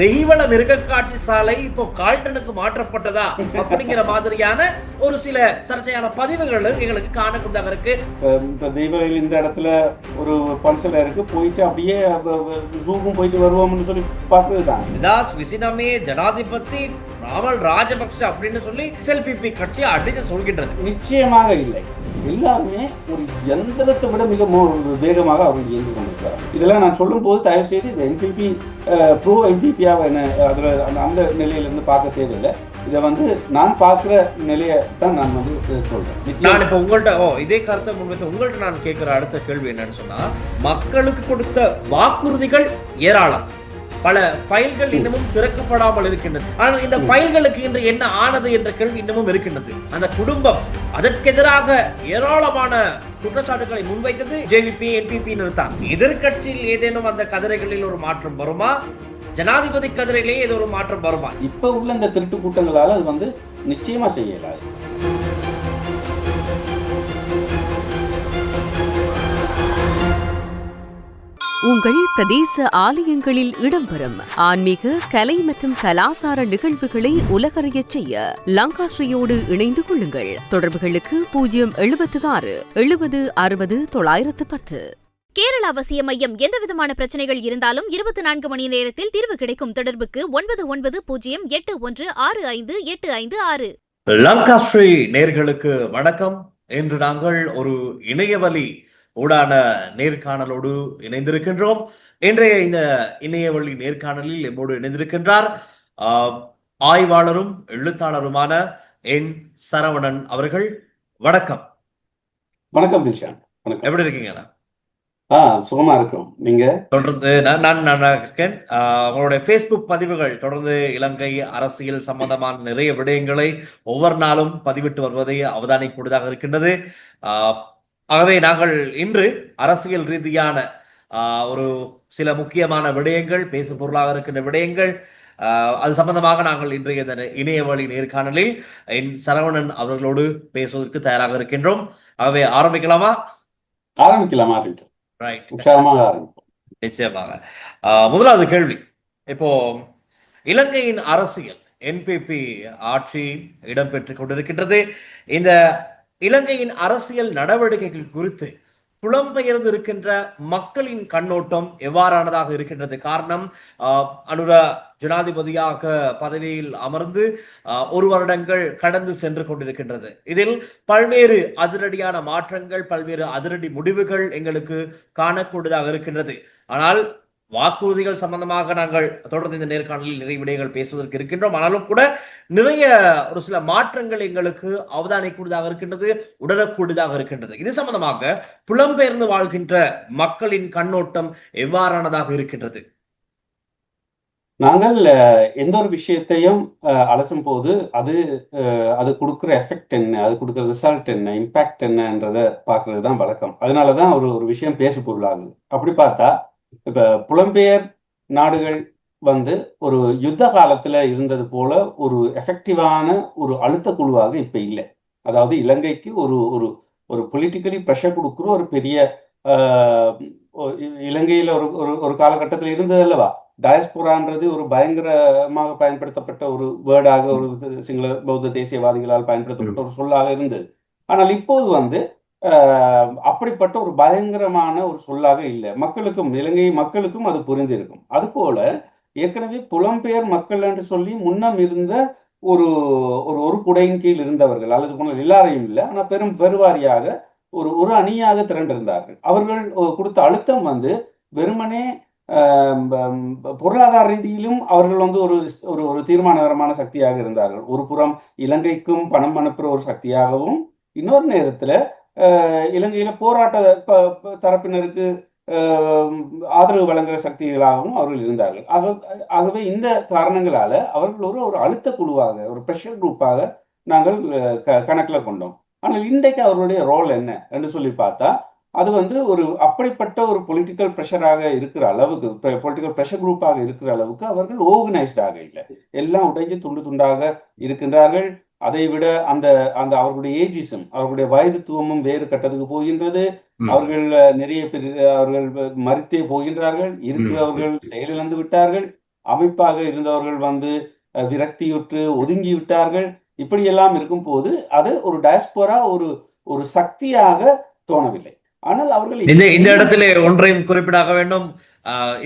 தெய்வள மிருகக்காட்சி சாலை இப்போ கால்டனுக்கு மாற்றப்பட்டதா? அப்படிங்கிற மாதிரியான ஒரு சில சர்ச்சையான பதிவுகள் எங்களுக்கு காணக்கூடியதாக இருக்கு. இந்த தெய்வரையில் இந்த இடத்துல ஒரு பன்சல இருக்கு. போயிட்டு அப்படியே ஜூக்கும் போயிட்டு வருவோம்னு சொல்லி பார்க்கறது தான் நிதாஸ் விசினமே ஜனாதிபதி ராமல் ராஜபக்ஷ அப்படின்னு சொல்லி எஸ்எல்பிபி கட்சி அடித்து சொல்கின்றது. நிச்சயமாக இல்லை. எல்லாமே ஒரு எந்திரத்தை விட மிக வேகமாக அவர்கள் இயங்கி கொண்டிருக்கிறார் இதெல்லாம் நான் சொல்லும் போது தயவு செய்து இந்த என்பிபி ப்ரோ என்பிபியாக என்ன அதில் அந்த அந்த நிலையிலேருந்து பார்க்க தேவையில்லை. இதை வந்து நான் பார்க்குற நிலையை தான் நான் வந்து சொல்கிறேன் நான் நிச்சயம் உங்கள்கிட்ட ஓ இதே கருத்தை முன்வைத்து உங்கள்கிட்ட நான் கேட்குற அடுத்த கேள்வி என்னன்னு சொன்னால் மக்களுக்கு கொடுத்த வாக்குறுதிகள் ஏராளம். பல ஃபைல்கள் இன்னமும் திறக்கப்படாமல் இருக்கின்றது. ஆனால் இந்த ஃபைல்களுக்கு இன்று என்ன ஆனது என்ற கேள்வி இன்னமும் இருக்கின்றது. அந்த குடும்பம் அதற்கெதிராக ஏராளமான குற்றச்சாட்டுகளை முன்வைத்தது ஜேவிபி என்பிபி தான் எதிர்க்கட்சியில் ஏதேனும் அந்த கதிரைகளில் ஒரு மாற்றம் வருமா? ஜனாதிபதி கதிரையிலே ஏதோ ஒரு மாற்றம் வருமா? இப்போ உள்ள இந்த திருட்டு கூட்டங்களால் அது வந்து நிச்சயமா செய்ய உங்கள் பிரதேச ஆலயங்களில் இடம்பெறும் ஆன்மீக கலை மற்றும் கலாசார நிகழ்வுகளை உலகறியச் செய்ய லங்காஸ்ரீயோடு இணைந்து கொள்ளுங்கள். தொடர்புகளுக்கு பூஜ்ஜியம் எழுபத்து ஆறு எழுபது அறுபது தொள்ளாயிரத்து பத்து. கேரள அவசிய மையம் எந்தவிதமான பிரச்சனைகள் இருந்தாலும் இருபத்தி நான்கு மணி நேரத்தில் தீர்வு கிடைக்கும் தொடர்புக்கு ஒன்பது ஒன்பது பூஜ்ஜியம் எட்டு ஒன்று ஆறு ஐந்து எட்டு ஐந்து ஆறு. லங்காஸ்ரீ நேர்களுக்கு வணக்கம். இன்று நாங்கள் ஒரு இணையவழி ஊடான நேர்காணலோடு இணைந்திருக்கின்றோம். இன்றைய இந்த இணையவழி நேர்காணலில் எம்மோடு இணைந்திருக்கின்றார் ஆய்வாளரும் எழுத்தாளருமான என் சரவணன் அவர்கள். வணக்கம். வணக்கம் தில்ஷான் வணக்கம். எப்படி இருக்கீங்க ஆ சுகமா இருக்கிறோம். நீங்க? தொடர்ந்து நான் நான் இருக்கேன். உங்களுடைய ஃபேஸ்புக் பதிவுகள் தொடர்ந்து இலங்கை அரசியல் சம்பந்தமான நிறைய விடயங்களை ஒவ்வொரு நாளும் பதிவிட்டு வருவதை அவதானிக்கூடியதாக இருக்கின்றது. ஆஹ், ஆகவே நாங்கள் இன்று அரசியல் ரீதியான ஒரு சில முக்கியமான விடயங்கள் பேசும் பொருளாக இருக்கின்ற விடயங்கள் அது சம்பந்தமாக நாங்கள் இன்றைய இந்த இணையவழி நேர்காணலில் என் சரவணன் அவர்களோடு பேசுவதற்கு தயாராக இருக்கின்றோம். ஆகவே ஆரம்பிக்கலாமா? ஆரம்பிக்கலாம் ரைட் நிச்சயமாக. முதலாவது கேள்வி. இப்போ இலங்கையின் அரசியல் என்பிபி ஆட்சி இடம்பெற்றுக் கொண்டிருக்கின்றது. இந்த இலங்கையின் அரசியல் நடவடிக்கைகள் குறித்து புலம்பெயர்ந்து இருக்கின்ற மக்களின் கண்ணோட்டம் எவ்வாறானதாக இருக்கின்றது? காரணம் அனுர ஜனாதிபதியாக பதவியில் அமர்ந்து ஒரு வருடங்கள் கடந்து சென்று கொண்டிருக்கின்றது. இதில் பல்வேறு அதிரடியான மாற்றங்கள் பல்வேறு அதிரடி முடிவுகள் எங்களுக்கு காணக்கூடியதாக இருக்கின்றது. ஆனால் வாக்குறுதிகள் சம்பந்தமாக நாங்கள் தொடர்ந்து இந்த நேர்காணலில் நிறைய விடயங்கள் பேசுவதற்கு இருக்கின்றோம். ஆனாலும் கூட நிறைய ஒரு சில மாற்றங்கள் எங்களுக்கு அவதானிக்கூடியதாக இருக்கின்றது உணரக்கூடியதாக இருக்கின்றது. இது சம்பந்தமாக புலம்பெயர்ந்து வாழ்கின்ற மக்களின் கண்ணோட்டம் எவ்வாறானதாக இருக்கின்றது? நாங்கள் எந்த ஒரு விஷயத்தையும் அஹ், அலசும் போது அது அஹ், அது கொடுக்குற எஃபெக்ட் என்ன? அது கொடுக்குற ரிசல்ட் என்ன? இம்பேக்ட் என்னன்றதை பார்க்கறது தான் வழக்கம். அதனால தான் ஒரு ஒரு விஷயம் பேசு பொருளாகுது அப்படி பார்த்தா இப்போ புலம்பெயர் நாடுகள் வந்து ஒரு யுத்த காலத்துல இருந்தது போல ஒரு எஃபெக்டிவான ஒரு அழுத்த குழுவாக இப்போ இல்லை. அதாவது இலங்கைக்கு ஒரு ஒரு ஒரு பொலிட்டிக்கலி ப்ரெஷர் கொடுக்குற ஒரு பெரிய ஆஹ், ஒரு ஒரு ஒரு காலகட்டத்தில் இருந்தது அல்லவா? டயஸ்போரான்றது ஒரு பயங்கரமாக பயன்படுத்தப்பட்ட ஒரு வேர்டாக ஒரு சிங்கள பௌத்த தேசியவாதிகளால் பயன்படுத்தப்பட்ட ஒரு சொல்லாக இருந்தது. ஆனால் இப்போது வந்து அப்படிப்பட்ட ஒரு பயங்கரமான ஒரு சொல்லாக இல்லை. மக்களுக்கும் இலங்கை மக்களுக்கும் அது புரிந்திருக்கும். அதுபோல ஏற்கனவே புலம்பெயர் மக்கள் என்று சொல்லி முன்னம் இருந்த ஒரு ஒரு ஒரு குடையின் கீழ் இருந்தவர்கள் அல்லது போன எல்லாரையும் இல்லை ஆனால் பெரும் பெருவாரியாக ஒரு ஒரு அணியாக திரண்டிருந்தார்கள். அவர்கள் கொடுத்த அழுத்தம் வந்து வெறுமனே பொருளாதார ரீதியிலும் அவர்கள் வந்து ஒரு ஒரு ஒரு தீர்மானகரமான சக்தியாக இருந்தார்கள். ஒரு புறம் இலங்கைக்கும் பணம் அனுப்புகிற ஒரு சக்தியாகவும் இன்னொரு நேரத்தில் இலங்கையில் போராட்ட ப- தரப்பினருக்கு ஆதரவு வழங்குகிற சக்திகளாகவும் அவர்கள் இருந்தார்கள். ஆக- ஆகவே இந்த காரணங்களால அவர்கள் ஒரு ஒரு அழுத்த குழுவாக ஒரு ப்ரெஷர் குரூப்பாக நாங்கள் க- கணக்கில் கொண்டோம். ஆனால் இன்றைக்கு அவர்களுடைய ரோல் என்ன என்று சொல்லி பார்த்தா அது வந்து ஒரு அப்படிப்பட்ட ஒரு பொலிட்டிக்கல் ப்ரெஷராக இருக்கிற அளவுக்கு பொலிட்டிக்கல் ப்ரெஷர் குரூப்பாக இருக்கிற அளவுக்கு அவர்கள் ஓர்கனைஸ்டாக இல்லை. எல்லாம் உடைஞ்சு துண்டு துண்டாக இருக்கின்றார்கள். அதை விட அந்த அந்த அவர்களுடைய ஏஜிசம் அவர்களுடைய வயதுத்துவமும் வேறு கட்டத்துக்கு போகின்றது. அவர்கள் நிறைய பேர் அவர்கள் மறித்தே போகின்றார்கள். இருக்கிறவர்கள் செயலிழந்து விட்டார்கள். அமைப்பாக இருந்தவர்கள் வந்து விரக்தியுற்று ஒதுங்கி விட்டார்கள். இப்படியெல்லாம் இருக்கும்போது அது ஒரு டயஸ்போரா ஒரு ஒரு சக்தியாக தோணவில்லை. ஆனால் அவர்கள் இந்த இந்த இடத்திலே ஒன்றையும் குறிப்பிடாக வேண்டும்.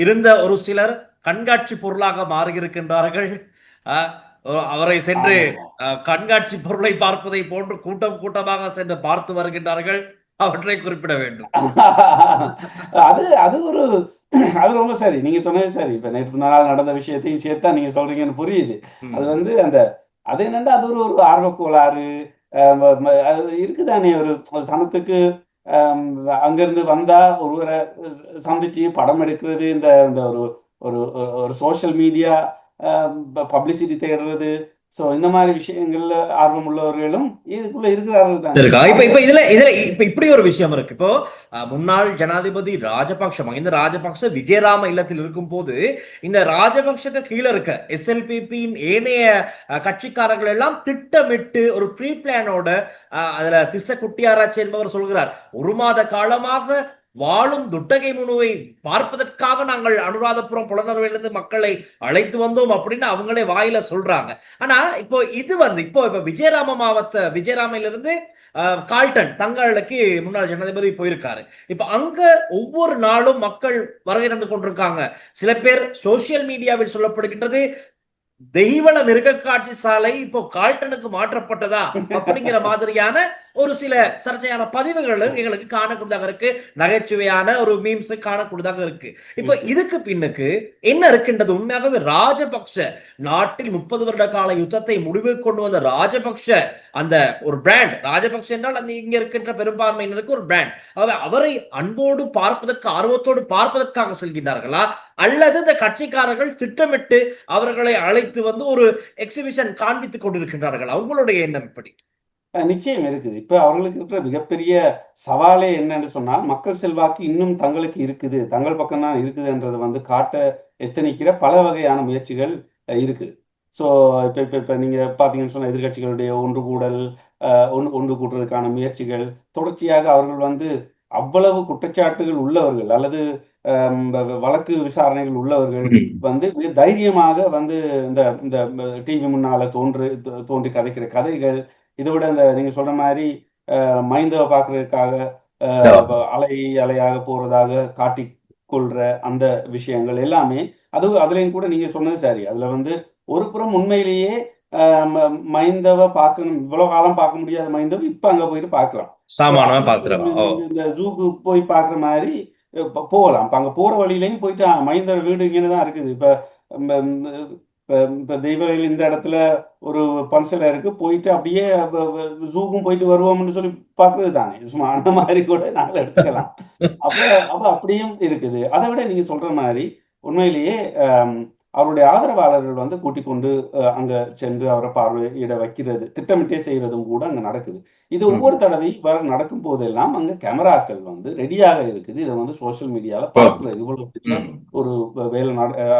இருந்த ஒரு சிலர் கண்காட்சி பொருளாக மாறியிருக்கின்றார்கள். அவரை சென்று கண்காட்சி பொருளை பார்ப்பதை போன்று கூட்டம் கூட்டமாக சென்று பார்த்து வருகின்றார்கள். அவற்றை குறிப்பிட வேண்டும். அது அது ஒரு அது ரொம்ப சரி. நீங்க சொன்னது சரி. இப்ப நேற்று நாள் நடந்த விஷயத்தையும் சேர்த்தா நீங்க சொல்றீங்கன்னு புரியுது. அது வந்து அந்த அது என்னன்னா அது ஒரு ஒரு ஆர்வக் கோளாறு. அது இருக்குதானே ஒரு சனத்துக்கு அங்கிருந்து வந்தா ஒருவரை சந்திச்சு படம் எடுக்கிறது இந்த இந்த ஒரு ஒரு ஒரு சோஷியல் மீடியா பப்ளிசிட்டி தேடுறது. சோ இந்த மாதிரி விஷயங்கள்ல ஆர்வம் உள்ளவர்களும் இதுக்குள்ள இருக்கிறார்கள் தான். இருக்கா. இப்ப இப்ப இதுல இதுல இப்ப இப்படி ஒரு விஷயம் இருக்கு. இப்போ முன்னாள் ஜனாதிபதி ராஜபக்ஷ மகிந்த ராஜபக்ஷ விஜயராம இல்லத்தில் இருக்கும் போது இந்த ராஜபக்ஷக்கு கீழே இருக்க எஸ்எல்பிபியின் ஏனைய கட்சிக்காரர்கள் எல்லாம் திட்டமிட்டு ஒரு ப்ரீ பிளானோட அதுல திச குட்டியாராச்சி என்பவர் சொல்கிறார். ஒரு மாத காலமாக வாழும் துட்டகை முனுவை பார்ப்பதற்காக நாங்கள் அனுராதபுரம் புலனர்வையிலிருந்து மக்களை அழைத்து வந்தோம் அப்படின்னு அவங்களே வாயில சொல்றாங்க. ஆனா இப்போ இது வந்து இப்போ இப்ப விஜயராம மாவட்ட விஜயராமையிலிருந்து கால்டன் தங்களுக்கு முன்னாள் ஜனாதிபதி போயிருக்காரு. இப்ப அங்க ஒவ்வொரு நாளும் மக்கள் வருகை தந்து கொண்டிருக்காங்க. சில பேர் சோசியல் மீடியாவில் சொல்லப்படுகின்றது தெய்வள மிருக காட்சி சாலை இப்போ கால்டனுக்கு மாற்றப்பட்டதா அப்படிங்கிற மாதிரியான ஒரு சில சர்ச்சையான பதிவுகள் எங்களுக்கு காணக்கூடியதாக இருக்கு. நகைச்சுவையான ஒரு மீம்ஸ் காணக்கூடியதாக இருக்கு. இப்போ இதுக்கு பின்னுக்கு என்ன இருக்கின்றது? உண்மையாகவே ராஜபக்ஷ நாட்டில் முப்பது வருட கால யுத்தத்தை முடிவுக்கு கொண்டு வந்த ராஜபக்ஷ அந்த ஒரு பிராண்ட் ராஜபக்ஷ என்றால் அந்த இங்க இருக்கின்ற பெரும்பான்மையினருக்கு ஒரு பிராண்ட் ஆகவே அவரை அன்போடு பார்ப்பதற்கு ஆர்வத்தோடு பார்ப்பதற்காக செல்கின்றார்களா? அல்லது இந்த கட்சிக்காரர்கள் திட்டமிட்டு அவர்களை அழைத்து வந்து ஒரு எக்ஸிபிஷன் காண்பித்துக் கொண்டிருக்கின்றார்கள். அவங்களுடைய எண்ணம் இப்படி? நிச்சயம் இருக்குது. இப்ப அவர்களுக்கு இருக்கிற மிகப்பெரிய சவாலே என்னன்னு சொன்னால் மக்கள் செல்வாக்கு இன்னும் தங்களுக்கு இருக்குது. தங்கள் பக்கம்தான் இருக்குதுன்றதை வந்து காட்ட எத்தனிக்கிற பல வகையான முயற்சிகள் இருக்குது ஸோ இப்போ இப்போ இப்போ நீங்கள் பார்த்தீங்கன்னு சொன்ன எதிர்க்கட்சிகளுடைய ஒன்று கூடல் ஒன்று ஒன்று கூட்டுறதுக்கான முயற்சிகள் தொடர்ச்சியாக அவர்கள் வந்து அவ்வளவு குற்றச்சாட்டுகள் உள்ளவர்கள் அல்லது வழக்கு விசாரணைகள் உள்ளவர்கள் வந்து மிக தைரியமாக வந்து இந்த இந்த டிவி முன்னால தோன்று தோன்றி கதைக்கிற கதைகள் இதை விட இந்த நீங்க சொல்ற மாதிரி மைந்தவை பார்க்கறதுக்காக அஹ், அலை அலையாக போறதாக காட்டிக் கொள்ற அந்த விஷயங்கள் எல்லாமே அது அதுலயும் கூட நீங்க சொன்னது சரி அதுல வந்து ஒரு புறம் உண்மையிலேயே மைந்தவை பார்க்கணும் இவ்வளவு காலம் பார்க்க முடியாத மைந்தவை இப்ப அங்க போயிட்டு ஓ இந்த ஜூக்கு போய் பார்க்குற மாதிரி போகலாம். இப்போ அங்கே போகிற வழியிலையும் போயிட்டு மைந்தர் வீடு இங்கே தான் இருக்குது. இப்போ இப்போ தெய்வரையில் இந்த இடத்துல ஒரு பன்சலை இருக்கு. போயிட்டு அப்படியே ஜூக்கும் போயிட்டு வருவோம்னு சொல்லி பார்க்கறது தானே. சும்மா அந்த மாதிரி கூட நாங்கள் எடுத்துக்கலாம். அப்போ அப்போ அப்படியும் இருக்குது. அதை விட நீங்கள் சொல்ற மாதிரி உண்மையிலேயே அவருடைய ஆதரவாளர்கள் வந்து கூட்டிக் கொண்டு அங்க சென்று அவரை பார்வையிட வைக்கிறது திட்டமிட்டே செய்யறதும் கூட அங்க நடக்குது. இது. ஒவ்வொரு தடவை வர நடக்கும் போதெல்லாம் அங்க கேமராக்கள் வந்து ரெடியாக இருக்குது. இதை வந்து சோஷியல் மீடியால பார்க்கிறது இவ்வளவு. ஒரு வேலை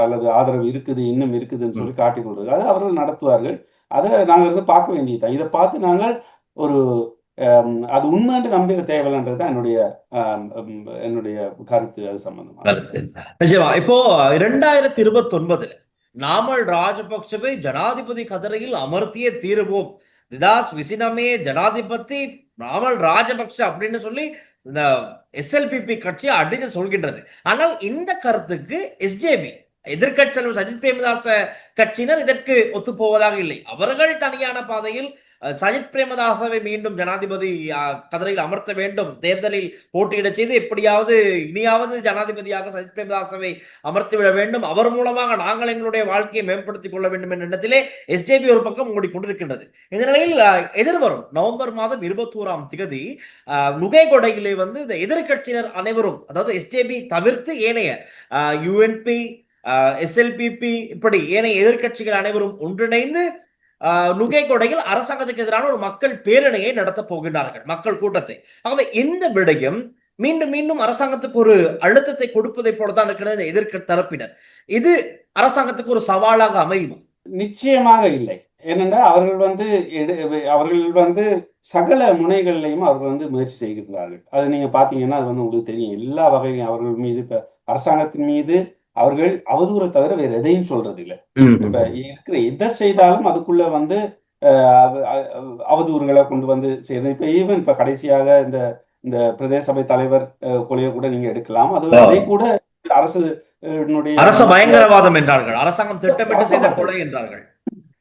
அல்லது ஆதரவு இருக்குது இன்னும் இருக்குதுன்னு சொல்லி காட்டிக் கொள்வது அது அவர்கள் நடத்துவார்கள். அதை நாங்கள் வந்து பார்க்க வேண்டியதுதான். இதை பார்த்து நாங்கள் ஒரு அது உண்மைன்னு நம்பிக்கை தேவையில்லைன்றது தான் என்னுடைய என்னுடைய கருத்து அது சம்பந்தமா. நிச்சயமா. இப்போ இரண்டாயிரத்தி இருபத்தி ஒன்பதுல நாமல் ராஜபக்சவை ஜனாதிபதி கதிரையில் அமர்த்தியே தீருவோம். திதாஸ் விசினமே ஜனாதிபதி நாமல் ராஜபக்ச அப்படின்னு சொல்லி இந்த எஸ்எல்பிபி கட்சி அடித்து சொல்கின்றது. ஆனால் இந்த கருத்துக்கு எஸ்ஜேபி எதிர்கட்சி தலைவர் சஜித் பிரேமதாச கட்சியினர் இதற்கு ஒத்துப்போவதாக இல்லை. அவர்கள் தனியான பாதையில் சஜித் பிரேமதாசவை மீண்டும் ஜனாதிபதி கதிரையில் அமர்த்த வேண்டும். தேர்தலில் போட்டியிட செய்து எப்படியாவது இனியாவது ஜனாதிபதியாக சஜித் பிரேமதாசவை அமர்த்திவிட வேண்டும். அவர் மூலமாக நாங்கள் எங்களுடைய வாழ்க்கையை மேம்படுத்திக் கொள்ள வேண்டும் என்ற எண்ணத்திலே எஸ்ஜேபி ஒரு பக்கம் ஓடிக்கொண்டிருக்கின்றது. இந்த நிலையில் எதிர்வரும் நவம்பர் மாதம் இருபத்தோராம் திகதி நுகைகொடையிலே வந்து இந்த எதிர்க்கட்சியினர் அனைவரும் அதாவது எஸ்ஜேபி தவிர்த்து ஏனைய யூஎன்பி எஸ்எல்பிபி இப்படி ஏனைய எதிர்க்கட்சிகள் அனைவரும் ஒன்றிணைந்து நுகைகொடையில் அரசாங்கத்துக்கு எதிரான ஒரு மக்கள் பேரணியை நடத்த போகின்றார்கள் மக்கள் கூட்டத்தை. ஆகவே இந்த விடயம் மீண்டும் மீண்டும் அரசாங்கத்துக்கு ஒரு அழுத்தத்தை கொடுப்பதை போலதான் இருக்கிறது எதிர்க்க தரப்பினர். இது அரசாங்கத்துக்கு ஒரு சவாலாக அமையும்? நிச்சயமாக இல்லை. ஏனென்றால் அவர்கள் வந்து எடு- அவர்கள் வந்து சகல முனைகள்லையும் அவர்கள் வந்து முயற்சி செய்கின்றார்கள். அது நீங்க பாத்தீங்கன்னா அது வந்து உங்களுக்கு தெரியும். எல்லா வகையும் அவர்கள் மீது இப்ப அரசாங்கத்தின் மீது அவர்கள் அவதூறை தவிர வேற எதையும் சொல்றது இல்ல இப்ப இருக்கிற எதை செய்தாலும் அதுக்குள்ள வந்து அவதூறுகளை கொண்டு வந்து செய்யறது இப்ப ஈவன் இப்ப கடைசியாக இந்த இந்த பிரதேச சபை தலைவர் கொலையை கூட நீங்க எடுக்கலாம். அது. அதை கூட அரசு அரச பயங்கரவாதம் என்றார்கள். அரசாங்கம் திட்டமிட்டு செய்த கொலை என்றார்கள்.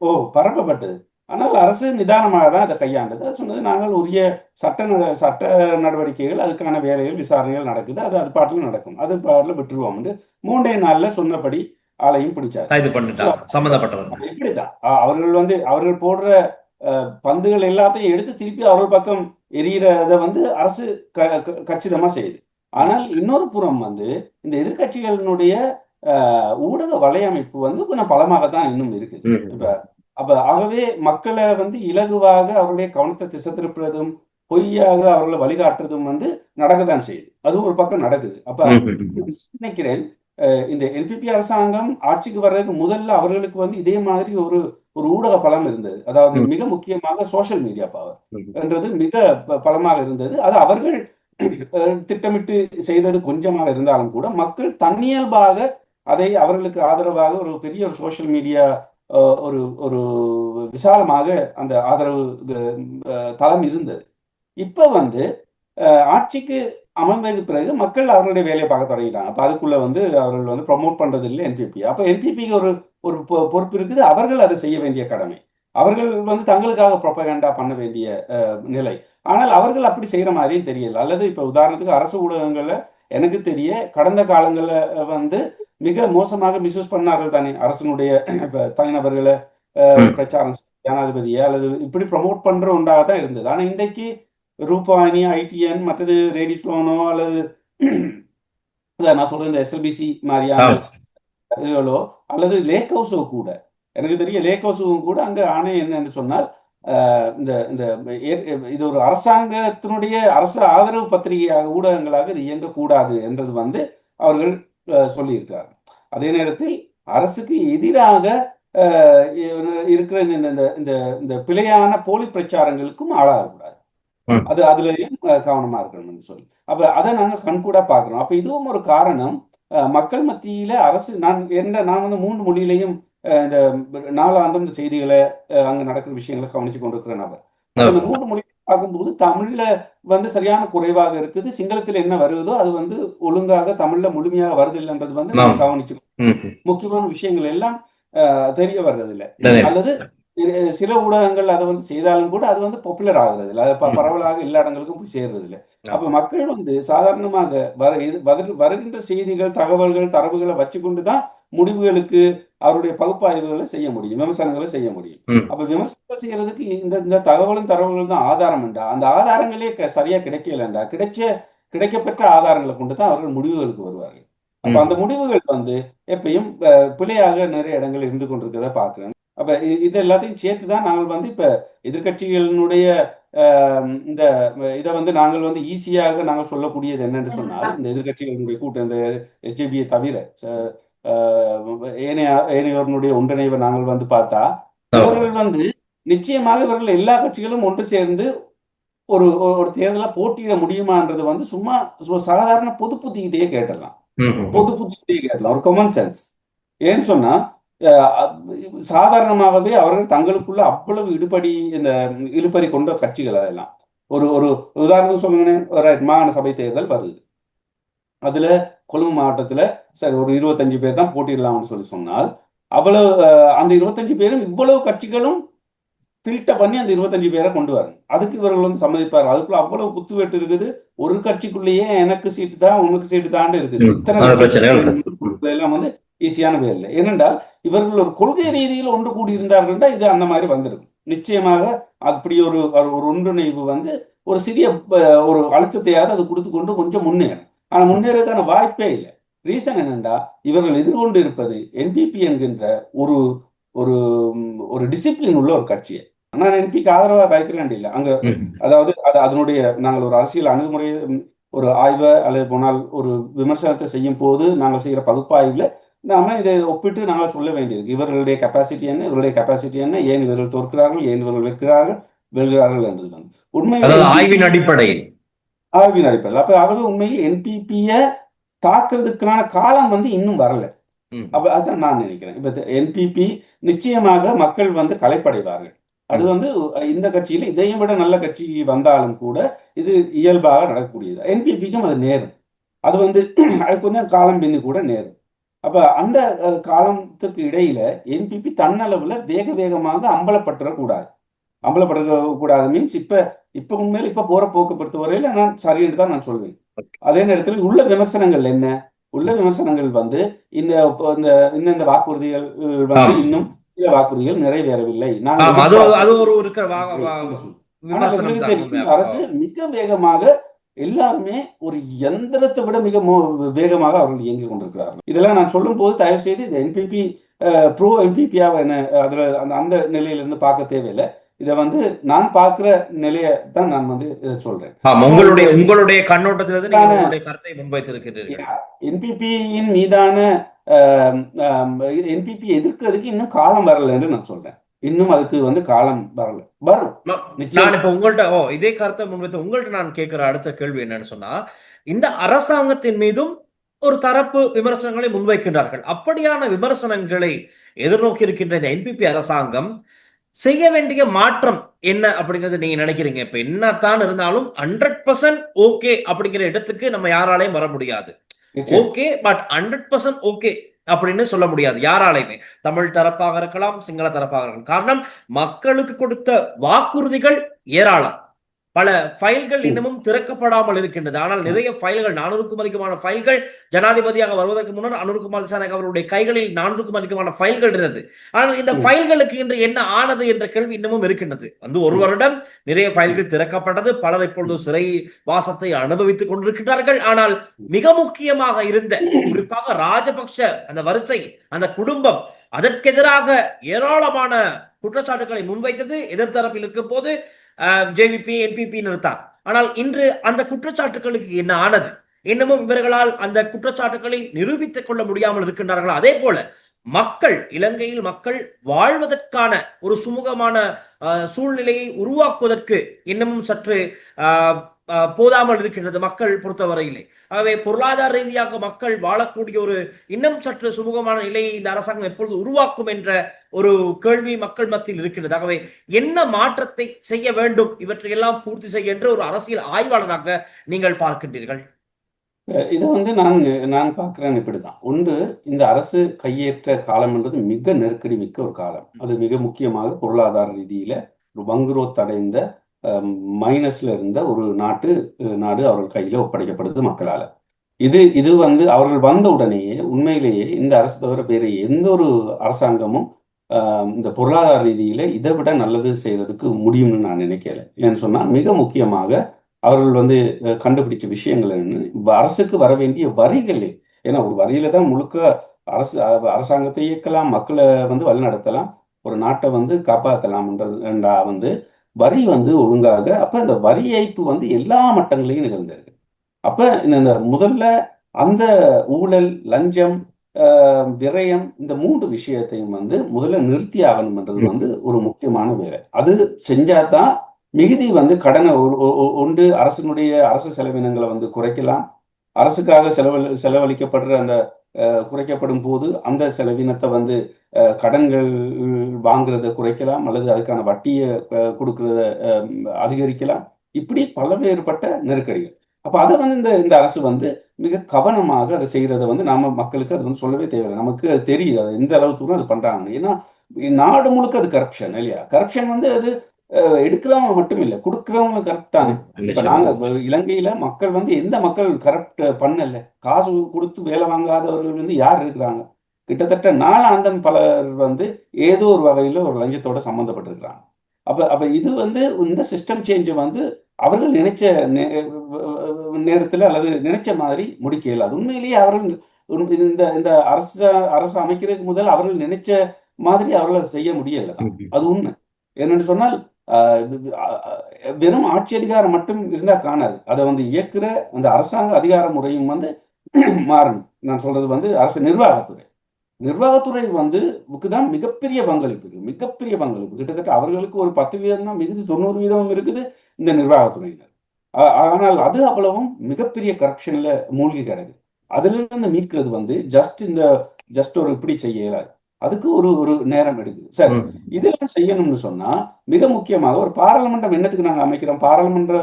ஓ பரப்பப்பட்டது. ஆனால் அரசு நிதானமாக தான் அதை கையாண்டது. சொன்னது நாங்கள் உரிய சட்ட சட்ட நடவடிக்கைகள் அதுக்கான வேலைகள் விசாரணைகள் நடக்குது. அது அது பாட்டில் நடக்கும். அது பாட்டில் விட்டுருவோம் மூன்றே நாள்ல சொன்னபடி ஆளையும் பிடிச்சார். இப்படிதான் அவர்கள் வந்து அவர்கள் போடுற பந்துகள் எல்லாத்தையும் எடுத்து திருப்பி அவர்கள் பக்கம் எரியறத வந்து அரசு க- கச்சிதமா செய்யுது. ஆனால் இன்னொரு புறம் வந்து இந்த எதிர்க்கட்சிகளினுடைய அஹ், ஊடக வலையமைப்பு வந்து கொஞ்சம் பலமாகத்தான் இன்னும் இருக்குது. இப்ப அப்ப ஆகவே மக்களை வந்து இலகுவாக அவருடைய கவனத்தை திசை திருப்புறதும் பொய்யாக அவர்களை வழிகாட்டுறதும் வந்து நடக்கத்தான் செய்யுது அதுவும் ஒரு பக்கம் நடக்குது அப்ப. நினைக்கிறேன் இந்த என்பிபி அரசாங்கம் ஆட்சிக்கு வர்றதுக்கு முதல்ல அவர்களுக்கு வந்து இதே மாதிரி ஒரு ஒரு ஊடக பலம் இருந்தது அதாவது. மிக முக்கியமாக சோஷியல் மீடியா பவர். என்றது மிக பலமாக இருந்தது அது அவர்கள் திட்டமிட்டு செய்தது கொஞ்சமாக இருந்தாலும் கூட மக்கள் தன்னியல்பாக அதை அவர்களுக்கு ஆதரவாக ஒரு பெரிய ஒரு சோஷியல் மீடியா ஒரு ஒரு விசாலமாக அந்த ஆதரவு தளம் இருந்தது. இப்போ வந்து ஆட்சிக்கு அமர்ந்ததுக்கு பிறகு மக்கள் அவர்களுடைய வேலையை பார்க்க தொடங்கிட்டாங்க. அப்போ அதுக்குள்ள வந்து அவர்கள் வந்து ப்ரமோட் பண்றது இல்லை என்பிபி அப்போ என்பிபிக்கு ஒரு ஒரு பொ- பொறுப்பு இருக்குது. அவர்கள் அதை செய்ய வேண்டிய கடமை. அவர்கள் வந்து தங்களுக்காக ப்ரொபகண்டா பண்ண வேண்டிய நிலை. ஆனால் அவர்கள் அப்படி செய்கிற மாதிரியும் தெரியல. அல்லது இப்போ உதாரணத்துக்கு அரசு ஊடகங்களில் எனக்கு தெரிய கடந்த காலங்களில் வந்து மிக மோசமாக மிஸ்யூஸ் பண்ணார்கள் தானே அரசனுடைய தனிநபர்களை. பிரச்சாரம் ஜனாதிபதியை அல்லது இப்படி ப்ரமோட் பண்ற உண்டாக தான் இருந்தது ஆனா இன்றைக்கு ரூபானி ஐடிஎன் மற்றது ரேடிஸ்லோனோ அல்லது நான் சொல்ற இந்த எஸ்எல்பிசி மாதிரியான. இதுகளோ அல்லது லேக் ஹவுஸோ கூட எனக்கு தெரிய லேக் ஹவுஸும் கூட அங்க ஆணை என்னன்னு சொன்னால் இந்த இந்த இது ஒரு அரசாங்கத்தினுடைய அரசு ஆதரவு பத்திரிகையாக ஊடகங்களாக இது இயங்கக்கூடாது என்றது வந்து அவர்கள் அஹ், சொல்லியிருக்காங்க அதே நேரத்தில் அரசுக்கு எதிராக இருக்கிற இந்த இந்த- இந்த பிழையான போலி பிரச்சாரங்களுக்கும் ஆளாகக்கூடாது. அது அதுலயும் கவனமா இருக்கணும்னு சொல்லி. அப்ப அதை நாங்க கண்கூடா பார்க்கிறோம் அப்ப இதுவும் ஒரு காரணம். மக்கள் மத்தியில அரசு நான் என்ன நான் வந்து மூன்று மொழியிலையும் இந்த நாளாந்தம் இந்த செய்திகளை அங்க நடக்கிற விஷயங்களை கவனிச்சு கொண்டிருக்கிற நபர். மூன்று மொழி பார்க்கும்போது தமிழ்ல வந்து சரியான குறைவாக இருக்குது சிங்களத்துல என்ன வருதோ அது வந்து ஒழுங்காக தமிழ்ல முழுமையாக வருதில்லைன்றது வந்து நம்ம ஆம். கவனிச்சு ம், ம். முக்கியமான விஷயங்கள் எல்லாம் தெரிய வர்றதில்லை சரி. அல்லது சில ஊடகங்கள் அதை வந்து செய்தாலும் கூட அது வந்து பாப்புலர் ஆகுறது இல்லை அது. பரவலாக எல்லா இடங்களுக்கும் போய் சேர்றது இல்லை. அப்ப மக்கள் வந்து சாதாரணமாக வரு- வருகின்ற செய்திகள் தகவல்கள் தரவுகளை வச்சுக்கொண்டு தான் முடிவுகளுக்கு அவருடைய பகுப்பாய்வுகளை செய்ய முடியும் விமர்சனங்களை செய்ய முடியும். அப்ப விமர்சனம் செய்யறதுக்கு இந்த இந்த தகவலும் தரவுகளும் தான் ஆதாரம்டா அந்த ஆதாரங்களே சரியா கிடைக்கலண்டா கிடைச்ச கிடைக்கப்பெற்ற ஆதாரங்களை கொண்டு தான் அவர்கள் முடிவுகளுக்கு வருவார்கள். அப்ப. அந்த முடிவுகள் வந்து எப்பயும் பிழையாக நிறைய இடங்கள் இருந்து கொண்டிருக்கிறத பார்க்கிறேன். அப்ப இது எல்லாத்தையும் சேர்த்து தான் நாங்கள் வந்து இப்ப எதிர்க்கட்சிகளினுடைய அஹ், இந்த இதை வந்து நாங்கள் வந்து ஈஸியாக நாங்கள் சொல்லக்கூடியது என்னன்னு சொன்னால் இந்த எதிர்க்கட்சிகளினுடைய கூட்டம் இந்த எஸ்ஜேபியை தவிர ஏனைய ஏனையோருடைய ஒன்றிணைவை நாங்கள் வந்து பார்த்தா இவர்கள் வந்து நிச்சயமாக இவர்கள் எல்லா கட்சிகளும் ஒன்று சேர்ந்து ஒரு ஒரு- தேர்தலை போட்டியிட முடியுமான்றது வந்து சும்மா சாதாரண பொது புத்திக்கிட்டே கேட்டலாம். பொது புத்திக்கிட்டே கேட்டலாம். ஒரு காமன் சென்ஸ் ஏன்னு சொன்னா சாதாரணமாகவே அவர்கள் தங்களுக்குள்ள அவ்வளவு இடுபடி இந்த இழுபறி கொண்ட கட்சிகள் அதெல்லாம். ஒரு ஒரு உதாரணத்துக்கு சொல்லுங்க ஒரு மாகாண சபை தேர்தல் வருது. அதுல கொழும்பு மாவட்டத்துல சரி ஒரு இருபத்தஞ்சு பேர் தான் போட்டியிடலாம்னு சொல்லி சொன்னால் அவ்வளவு அந்த இருபத்தஞ்சு பேரும் இவ்வளவு கட்சிகளும் ஃபில்டர் பண்ணி அந்த இருபத்தஞ்சு பேரை கொண்டு வரணும். அதுக்கு இவர்கள் வந்து சம்மதிப்பார் அதுக்குள்ள அவ்வளவு குத்துவெட்டு இருக்குது. ஒரு கட்சிக்குள்ளேயே எனக்கு சீட்டு தான் உனக்கு சீட்டு தான் இருக்குது. இத்தனை எல்லாம் வந்து ஈஸியான வேலை இல்லை. ஏனென்றால் இவர்கள் ஒரு கொள்கை ரீதியில் ஒன்று கூடி இருந்தார்கள்னா இது அந்த மாதிரி வந்திருக்கும். நிச்சயமாக அப்படி ஒரு ஒரு ஒன்றிணைவு வந்து ஒரு சிறிய ஒரு அழுத்தத்தையாவது அது கொடுத்து கொண்டு கொஞ்சம் முன்னேறும். ஆனா முன்னேறதுக்கான வாய்ப்பே இல்லை. ரீசன் என்னன்னா இவர்கள் எதிர்கொண்டு இருப்பது என்பிபி என்கின்ற ஒரு ஒரு ஒரு டிசிப்ளின் உள்ள ஒரு கட்சியை. நான் என்பிக்கு ஆதரவாக காய்க்கிறேன் இல்லை. அங்க. அதாவது அது அதனுடைய நாங்கள் ஒரு அரசியல் அணுகுமுறை ஒரு ஆய்வை அல்லது போனால் ஒரு விமர்சனத்தை செய்யும் போது நாங்கள் செய்கிற பகுப்பாய்வில் நாம இதை ஒப்பிட்டு நாங்கள் சொல்ல வேண்டியிருக்கு. இவர்களுடைய கெப்பாசிட்டி என்ன? இவர்களுடைய கெப்பாசிட்டி என்ன? ஏன் இவர்கள் தோற்கிறார்கள்? ஏன் இவர்கள் வெல்கிறார்கள் வெல்கிறார்கள் என்றுதான் அதாவது ஆய்வின் அடிப்படையில். ஆய்வின் அடிப்படையில். அப்ப ஆகவே உண்மையில் என்பிபிய தாக்குறதுக்கான காலம் வந்து இன்னும் வரல. அப்ப அதான் நான் நினைக்கிறேன். இப்ப என்பிபி நிச்சயமாக மக்கள் வந்து கலைப்படைவார்கள் அது வந்து இந்த கட்சியில இதையும் விட நல்ல கட்சி வந்தாலும் கூட இது இயல்பாக நடக்கக்கூடியது. என்பிபிக்கும் அது நேரும். அது வந்து அது கொஞ்சம் காலம் பின்னு கூட நேரும். அப்ப அந்த காலத்துக்கு இடையில என்பிபி தன்னளவுல வேக வேகமாக அம்பலப்பட்டுறக்கூடாது. அம்பலப்படக்கூடாது மீன்ஸ் இப்ப இப்ப உண்மையில இப்ப போற போக்கு பொறுத்தவரையில நான் சரின்னு தான் நான் சொல்வேன். அதே நேரத்தில் உள்ள விமர்சனங்கள் என்ன? உள்ள விமர்சனங்கள் வந்து இந்த இந்த இந்த வாக்குறுதிகள் வந்து. இன்னும் சில வாக்குறுதிகள் நிறைவேறவில்லை. அரசு மிக வேகமாக எல்லாருமே ஒரு எந்திரத்தை விட மிக வேகமாக அவர்கள் இயங்கிக் கொண்டிருக்கிறார்கள். இதெல்லாம் நான் சொல்லும் போது தயவு செய்து இந்த என்பிபி ப்ரோ என்பிபியாக என்ன அதுல அந்த அந்த நிலையில இருந்து பார்க்க தேவையில்லை. இதை வந்து நான் பார்க்கிற நிலையை தான் நான் வந்து இதை சொல்றேன். உங்களுடைய உங்களுடைய கண்ணோட்டத்திலிருந்து கருத்தை முன்வைத்திருக்கிறீர்கள் என்பிபியின் மீதான என்பிபி எதிர்க்கிறதுக்கு இன்னும் காலம் வரல என்று நான் சொல்றேன். இன்னும் அதுக்கு வந்து காலம் வரல. வரும். நான் இப்ப உங்கள்ட்ட ஓ இதே கருத்தை முன்வைத்து உங்கள்ட்ட நான் கேட்கிற அடுத்த கேள்வி என்னன்னு சொன்னா இந்த அரசாங்கத்தின் மீதும் ஒரு தரப்பு விமர்சனங்களை முன்வைக்கின்றார்கள். அப்படியான விமர்சனங்களை எதிர்நோக்கி இருக்கின்ற இந்த என்பிபி அரசாங்கம் செய்ய வேண்டிய மாற்றம் என்ன அப்படிங்கறது நீங்க நினைக்கிறீங்க. இப்ப என்னத்தான் இருந்தாலும் ஹண்ட்ரட் பர்சன்ட் ஓகே அப்படிங்கிற இடத்துக்கு நம்ம யாராலையும் வர முடியாது. Okay but hundred percent okay அப்படின்னு சொல்ல முடியாது. யாராலையுமே. தமிழ் தரப்பாக இருக்கலாம் சிங்கள தரப்பாக இருக்கலாம். காரணம் மக்களுக்கு கொடுத்த வாக்குறுதிகள் ஏராளம். பல ஃபைல்கள் இன்னமும் திறக்கப்படாமல் இருக்கின்றது. ஆனால் நிறைய ஃபைல்கள் நானூறுக்கும் அதிகமான ஃபைல்கள் ஜனாதிபதியாக வருவதற்கு முன்னர் அனுர்குமார் திசாநாயக் அவருடைய கைகளில் நானூறுக்கும் அதிகமான ஃபைல்கள் இருந்தது. ஆனால் இந்த. ஃபைல்களுக்கு இன்று என்ன ஆனது என்ற கேள்வி இன்னமும் இருக்கின்றது. வந்து ஒரு வருடம் நிறைய ஃபைல்கள் திறக்கப்பட்டது. பலர் இப்பொழுது சிறை வாசத்தை அனுபவித்துக் கொண்டிருக்கிறார்கள் ஆனால் மிக முக்கியமாக இருந்த குறிப்பாக ராஜபக்ஷ அந்த வரிசை அந்த குடும்பம் அதற்கெதிராக ஏராளமான குற்றச்சாட்டுகளை முன்வைத்தது. எதிர்த்தரப்பில் இருக்கும் போது ஜேவிபி என்பிபி நிறுத்தார். ஆனால் இன்று அந்த குற்றச்சாட்டுகளுக்கு என்ன ஆனது? இன்னமும் இவர்களால் அந்த குற்றச்சாட்டுகளை நிரூபித்துக் கொள்ள முடியாமல் இருக்கின்றார்கள்? அதே போல மக்கள் இலங்கையில் மக்கள் வாழ்வதற்கான ஒரு சுமூகமான சூழ்நிலையை உருவாக்குவதற்கு இன்னமும் சற்று போதாமல் இருக்கின்றது மக்கள் பொறுத்தவரையிலே. ஆகவே பொருளாதார ரீதியாக மக்கள் வாழக்கூடிய ஒரு இன்னும் சற்று சுமூகமான நிலையை இந்த அரசாங்கம் எப்பொழுது உருவாக்கும் என்ற ஒரு கேள்வி மக்கள் மத்தியில் இருக்கின்றது. ஆகவே என்ன மாற்றத்தை செய்ய வேண்டும்? இவற்றையெல்லாம் பூர்த்தி செய்ய என்று ஒரு அரசியல் ஆய்வாளராக நீங்கள் பார்க்கின்றீர்கள். இதை வந்து நான் நான் பார்க்கிறேன் இப்படிதான் ஒன்று இந்த அரசு கையேற்ற காலம் என்றது மிக நெருக்கடி மிக்க ஒரு காலம். அது மிக முக்கியமாக பொருளாதார ரீதியில ஒரு வங்குரோத் அடைந்த மைனஸ்ல இருந்த ஒரு நாட்டு நாடு அவர்கள் கையில ஒப்படைக்கப்படுது மக்களால. இது இது வந்து அவர்கள் வந்த உடனேயே உண்மையிலேயே இந்த அரசு தவிர வேறு எந்த ஒரு அரசாங்கமும் இந்த பொருளாதார ரீதியில இதை விட நல்லது செய்யறதுக்கு முடியும்னு நான் நினைக்கல. ஏன்னு சொன்னா மிக முக்கியமாக அவர்கள் வந்து கண்டுபிடிச்ச விஷயங்கள் என்ன அரசுக்கு வர வேண்டிய வரிகளே ஏன்னா ஒரு வரியில தான் முழுக்க அரசு அரசாங்கத்தை இயக்கலாம் மக்களை வந்து வழிநடத்தலாம் ஒரு நாட்டை வந்து காப்பாற்றலாம்ன்றது என்றா வந்து வரி வந்து ஒழுங்காக அப்ப இந்த வரி ஏய்ப்பு வந்து எல்லா மட்டங்களையும் நிகழ்ந்திருக்கு. அப்ப இந்த முதல்ல அந்த ஊழல் லஞ்சம் விரயம் இந்த மூன்று விஷயத்தையும் வந்து முதல்ல நிறுத்தி ஆகணும்ன்றது வந்து ஒரு முக்கியமான வேலை. அது செஞ்சாதான் மிகுதி வந்து கடனை ஒன்று அரசினுடைய அரசு செலவினங்களை வந்து குறைக்கலாம். அரசுக்காக செலவழி செலவழிக்கப்படுற அந்த குறைக்கப்படும் போது அந்த செலவினத்தை வந்து கடன்கள் வாங்குறத குறைக்கலாம் அல்லது அதுக்கான வட்டியை கொடுக்கறத அதிகரிக்கலாம். இப்படி பலவேறுபட்ட நெருக்கடிகள். அப்போ அதை வந்து இந்த இந்த அரசு வந்து மிக கவனமாக அதை செய்கிறத வந்து நாம மக்களுக்கு அது வந்து சொல்லவே தேவையில்லை. நமக்கு அது தெரியுது அது எந்த அளவு தூரம் அது பண்றாங்கன்னு. ஏன்னா நாடு முழுக்க அது கரப்ஷன் இல்லையா? கரப்ஷன் வந்து அது எடுக்கிறவங்க மட்டும் இல்லை கொடுக்கிறவங்க கரெக்ட் தானே. இப்ப நாங்க இலங்கையில மக்கள் வந்து எந்த மக்கள் கரப்ட் பண்ணல காசு கொடுத்து வேலை வாங்காதவர்கள் வந்து யார் இருக்கிறாங்க? கிட்டத்தட்ட நாலாந்தம் பலர் வந்து ஏதோ ஒரு வகையில ஒரு லஞ்சத்தோட சம்மந்தப்பட்டிருக்கிறாங்க. அப்ப அப்ப இது வந்து இந்த சிஸ்டம் சேஞ்ச் வந்து அவர்கள் நினைச்ச நேரத்துல அல்லது நினைச்ச மாதிரி முடிக்க இயலாது உண்மையிலேயே அவர்கள் இந்த இந்த அரசு அரசு அமைக்கிறதுக்கு முதல் அவர்கள் நினைச்ச மாதிரி அவர்களால் செய்ய முடியல அது உண்மை. என்னன்னு சொன்னால் வெறும் ஆட்சி அதிகாரம் மட்டும் இருந்தா காணாது. அதை வந்து இயக்குற அந்த அரசாங்க அதிகார முறையும் வந்து மாறணும். நான் சொல்றது வந்து அரசு நிர்வாகத்துறை. நிர்வாகத்துறை வந்து தான் மிகப்பெரிய பங்களிப்பு இருக்கு மிகப்பெரிய பங்களிப்பு. கிட்டத்தட்ட அவர்களுக்கு ஒரு பத்து வீதம்னா மிகுதி தொண்ணூறு வீதமும் இருக்குது இந்த நிர்வாகத்துறையினர். ஆனால் அது அவ்வளவும் மிகப்பெரிய கரப்ஷன்ல மூழ்கி கிடக்கு. அதுல இருந்து மீட்கிறது வந்து ஜஸ்ட் இந்த ஜஸ்ட் ஒரு இப்படி செய்யலாது அதுக்கு ஒரு ஒரு நேரம் எடுக்குது. சரி. இதெல்லாம் செய்யணும்னு சொன்னா மிக முக்கியமாக ஒரு பாராளுமன்றம் என்னத்துக்கு நாங்க அமைக்கிறோம்? பாராளுமன்ற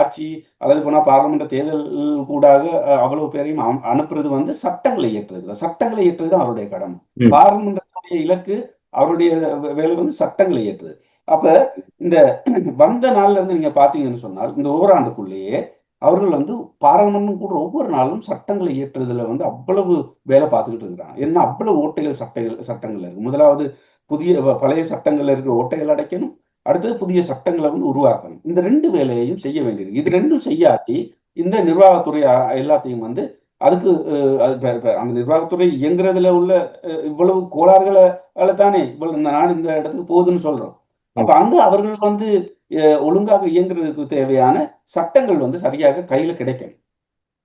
ஆட்சி அல்லது போனா பாராளுமன்ற தேர்தல் கூடாக அஹ், அவ்வளவு பேரையும் அனுப்புறது வந்து சட்டங்களை இயற்றுறது சட்டங்களை இயற்றுறது தான் அவருடைய கடமை. பாராளுமன்றத்துடைய இலக்கு அவருடைய வேலை வந்து சட்டங்களை இயற்றுறது அப்ப இந்த வந்த நாள்ல இருந்து நீங்க பாத்தீங்கன்னு சொன்னால் இந்த ஓராண்டுக்குள்ளேயே அவர்கள் வந்து பாராளுமன்றம் கூட ஒவ்வொரு நாளும் சட்டங்களை இயற்றுறதுல வந்து அவ்வளவு வேலை பார்த்துக்கிட்டு இருக்கிறாங்க. என்ன அவ்வளவு ஓட்டைகள் சட்டங்கள் சட்டங்கள் இருக்கு. முதலாவது புதிய வ- பழைய சட்டங்கள்ல இருக்கிற ஓட்டைகள் அடைக்கணும். அடுத்தது புதிய சட்டங்களை வந்து உருவாக்கணும். இந்த ரெண்டு வேலையையும் செய்ய வேண்டியது. இது ரெண்டும் செய்யாட்டி இந்த நிர்வாகத்துறை எல்லாத்தையும் வந்து அதுக்கு அது அந்த நிர்வாகத்துறை இயங்குறதுல உள்ள இவ்வளவு கோளாறுகளை தானே இவ்வளவு இந்த நாடு இந்த இடத்துக்கு போகுதுன்னு சொல்றோம். அப்ப அங்க அவர்கள் வந்து ஒழுங்காக இயங்குறதுக்கு தேவையான சட்டங்கள் வந்து சரியாக கையில் கிடைக்கணும்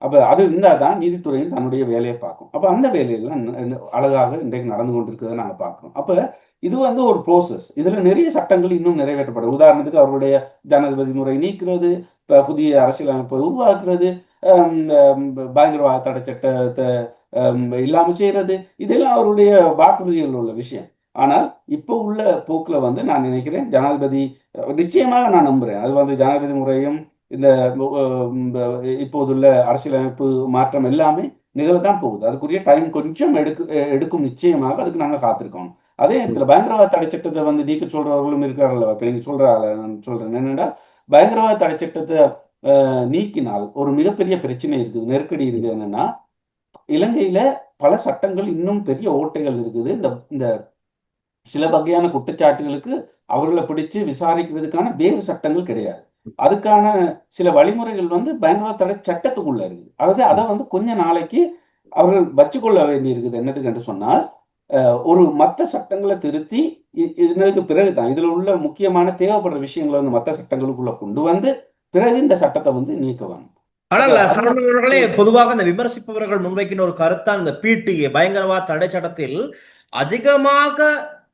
அப்போ அது இருந்தால் தான் நீதித்துறையும் தன்னுடைய வேலையை பார்க்கும். அப்போ அந்த வேலையெல்லாம் அழகாக இன்றைக்கு நடந்து கொண்டிருக்கிறத நாங்கள் பார்க்குறோம். அப்போ இது வந்து ஒரு ப்ரோசஸ் இதில் நிறைய சட்டங்கள் இன்னும் நிறைவேற்றப்படும். உதாரணத்துக்கு அவருடைய ஜனாதிபதி முறை நீக்கிறது இப்போ புதிய அரசியலமைப்பை உருவாக்குறது பயங்கரவாத தடை சட்டத்தை இல்லாமல் செய்கிறது இதெல்லாம் அவருடைய வாக்குறுதிகள் உள்ள விஷயம். ஆனால் இப்போ உள்ள போக்கில் வந்து நான் நினைக்கிறேன் ஜனாதிபதி நிச்சயமாக நான் நம்புகிறேன் அது வந்து ஜனாதிபதி முறையும் இந்த இப்போதுள்ள அரசியலமைப்பு மாற்றம் எல்லாமே நிகழத்தான் போகுது. அதுக்குரிய டைம் கொஞ்சம் எடுக்கு எடுக்கும் நிச்சயமாக அதுக்கு நாங்கள் காத்திருக்கோம். அதே நேரத்தில் பயங்கரவாத தடை சட்டத்தை வந்து நீக்க சொல்றவர்களும் இருக்காரல்ல இப்போ நீங்கள் சொல்ற நான் சொல்றேன். என்னென்னா பயங்கரவாத தடை சட்டத்தை நீக்கினால் ஒரு மிகப்பெரிய பிரச்சனை இருக்குது நெருக்கடி இருக்குது என்னன்னா இலங்கையில பல சட்டங்கள் இன்னும் பெரிய ஓட்டைகள் இருக்குது. இந்த இந்த சில வகையான குற்றச்சாட்டுகளுக்கு அவர்களை பிடிச்சு விசாரிக்கிறதுக்கான வேறு சட்டங்கள் கிடையாது. அதுக்கான சில வழிமுறைகள் வந்து பயங்கரவாத தடை சட்டத்துக்குள்ள இருக்குது. அதாவது அதை வந்து கொஞ்ச நாளைக்கு அவர்கள் வச்சுக்கொள்ள வேண்டி இருக்குது என்னதுக்கு என்று சொன்னால் ஒரு மற்ற சட்டங்களை திருத்தி இ- பிறகு தான் இதுல உள்ள முக்கியமான தேவைப்படுற விஷயங்களை வந்து மற்ற சட்டங்களுக்குள்ள கொண்டு வந்து பிறகு இந்த சட்டத்தை வந்து நீக்க வேணும் ஆனால் பொதுவாக இந்த விமர்சிப்பவர்கள் முன்வைக்கின்ற ஒரு கருத்தான் இந்த பிடிஏ பயங்கரவாத தடை சட்டத்தில் அதிகமாக